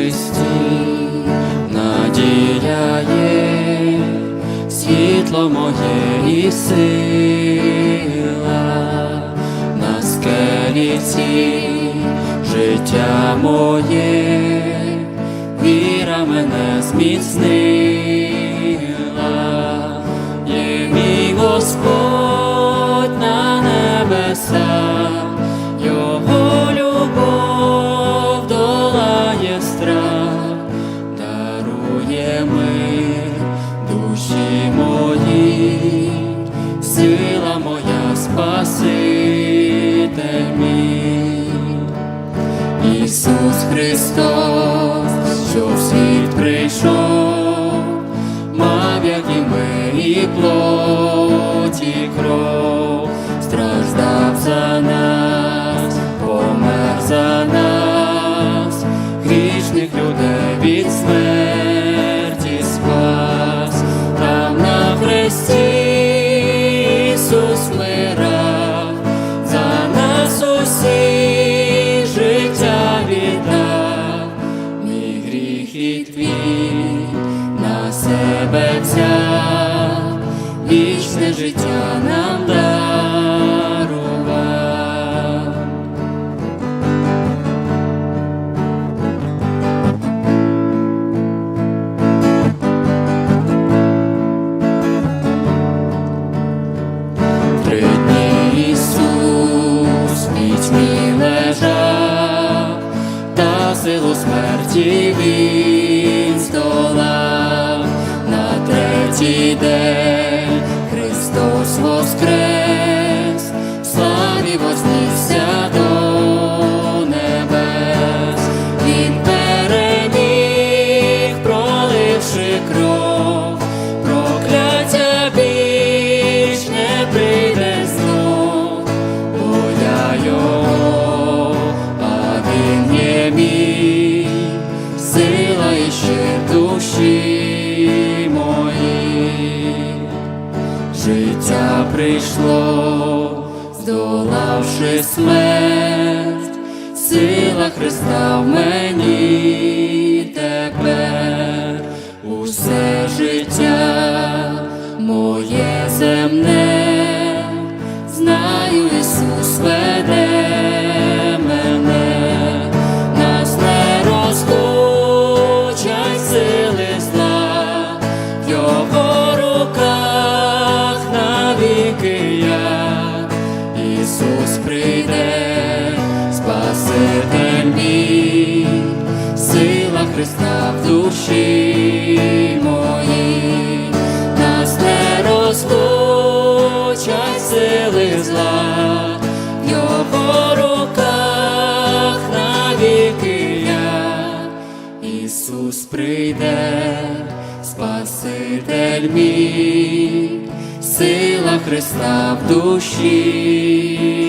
Христі, надія є, світло моє і сила, на скеліці життя моє, віра мене зміцнила, є мій Господь на небесах, душі мої, сила моя Спаситель мій. Ісус Христос, що в світ прийшов, мав, як і ми, і плоть, і кров, гріх твій на себе взяв, вічне життя нам дарував. Три дні Ісус пітьмі лежав, та силу смерті there. Прийшло, здолавши смерть, сила Христа в мені прийде, Спаситель мій, сила Христа в душі моїй, нас не розлучать сили зла, його руках навіки я, Ісус прийде, Спаситель мій, сила Христа в душі